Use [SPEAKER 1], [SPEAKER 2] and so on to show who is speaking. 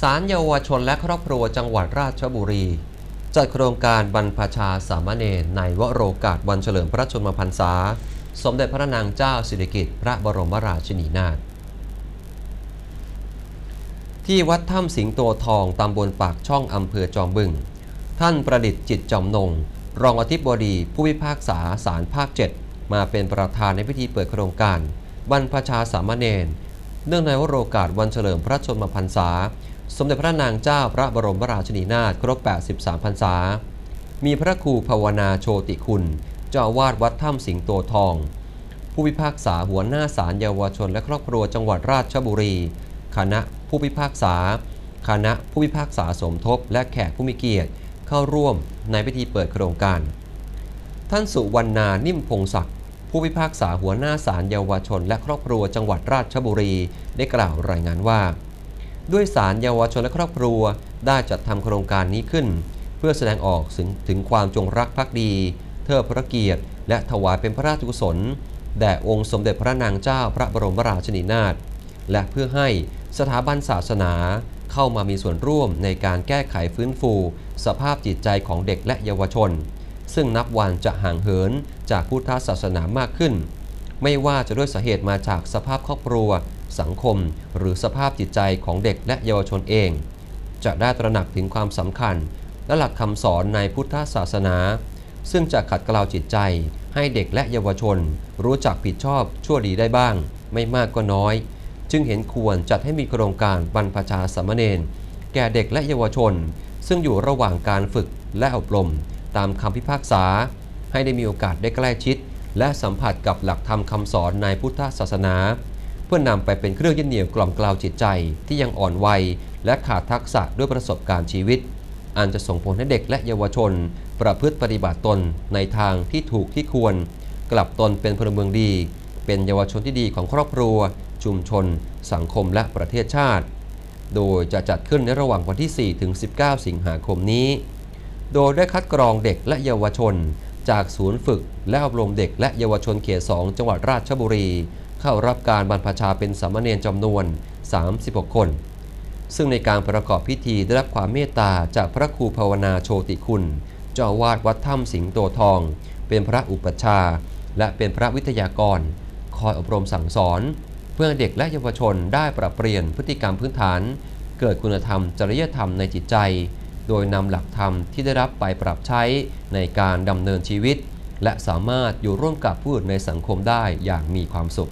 [SPEAKER 1] ศาลเยาวชนและครอบครัวจังหวัดราชบุรี จัดโครงการบรรพชาสามเณรในวโรกาสวันเฉลิมพระชนมพรรษา สมเด็จพระนางเจ้าสิริกิติ์พระบรมราชินีนาถที่วัดถ้ำสิงโตทองตำบลปากช่องอำเภอจอมบึง ท่านประดิษฐ์จิตจอมนง รองอธิบดีผู้พิพากษาศาลภาค 7 มาเป็นประธานในพิธีเปิดโครงการบรรพชาสามเณรเนื่องในวโรกาสวันเฉลิมพระชนมพรรษา สมเด็จพระนางเจ้าพระบรมราชินีนาถครบ 83 พรรษา มีพระครูภาวนาโชติคุณ เจ้าวาดวัดถ้ำสิงโตทอง ผู้พิพากษาหัวหน้าศาลเยาวชนและครอบครัวจังหวัดราชบุรี คณะผู้พิพากษา คณะผู้พิพากษาสมทบ และแขกผู้มีเกียรติเข้าร่วมในพิธีเปิดโครงการ ท่านสุวรรณานิ่มพงศักดิ์ผู้พิพากษาหัวหน้าศาลเยาวชน และครอบครัวจังหวัดราชบุรี ได้กล่าวรายงานว่า ด้วยศาลเยาวชนและครอบครัวได้จัดทำโครงการนี้ขึ้น เพื่อแสดงออกถึงถึงความจงรักภักดี เทิดพระเกียรติ และถวายเป็นพระราชกุศล แด่องค์สมเด็จพระนางเจ้าพระบรมราชินีนาถและเพื่อให้สถาบันศาสนาเข้ามามีส่วนร่วมในการแก้ไขฟื้นฟู สภาพจิตใจของเด็กและเยาวชน ซึ่งนับวันจะห่างเหินจากพุทธศาสนามากขึ้น ไม่ว่าจะด้วยสาเหตุมาจากสภาพครอบครัว สังคม หรือสภาพจิตใจของเด็กและเยาวชนเอง จะได้ตระหนักถึงความสำคัญ และหลักคำสอนในพุทธศาสนา ซึ่งจะขัดเกลาจิตใจ ให้เด็กและเยาวชน รู้จักผิดชอบชั่วดีได้บ้าง ไม่มากก็น้อย จึงเห็นควรจัดให้มีโครงการบรรพชาสามเณรแก่เด็กและเยาวชน ซึ่งอยู่ระหว่างการฝึกและอบรม ตามคำพิพากษา ให้ได้มีโอกาสได้ใกล้ชิด และสัมผัสกับหลักธรรมคำสอนในพุทธศาสนา เพื่อนำไปเป็นเครื่องยึดเหนี่ยวกล่อมกล่าวจิตใจที่ยังอ่อนวัย และขาดทักษะด้วยประสบการณ์ชีวิต อันจะส่งผลให้เด็กและเยาวชน ประพฤติปฏิบัติตนในทางที่ถูกที่ควร กลับตนเป็นพลเมืองดี เป็นเยาวชนที่ดีของครอบครัว ชุมชน สังคมและประเทศชาติ โดยจะจัดขึ้นในระหว่างวันที่ 4 ถึง 19 สิงหาคมนี้ โดยได้คัดกรองเด็กและเยาวชนจากศูนย์ฝึกและอบรมเด็กและเยาวชนเขต 2 จังหวัดราชบุรี เข้ารับการบรรพชาเป็นสามเณรจำนวน 36 คน ซึ่งในการประกอบพิธีได้รับความเมตตาจากพระครูภาวนาโชติคุณ เจ้าวาดวัดถ้ำสิงโตทอง เป็นพระอุปัชฌาย์และเป็นพระวิทยากร คอยอบรมสั่งสอน เพื่อเด็กและเยาวชนได้ปรับเปลี่ยนพฤติกรรมพื้นฐาน เกิดคุณธรรมจริยธรรมในจิตใจ โดยนำหลักธรรมที่ได้รับไปปรับใช้ในการดำเนินชีวิตและสามารถอยู่ร่วมกับผู้อื่นในสังคมได้อย่างมีความสุข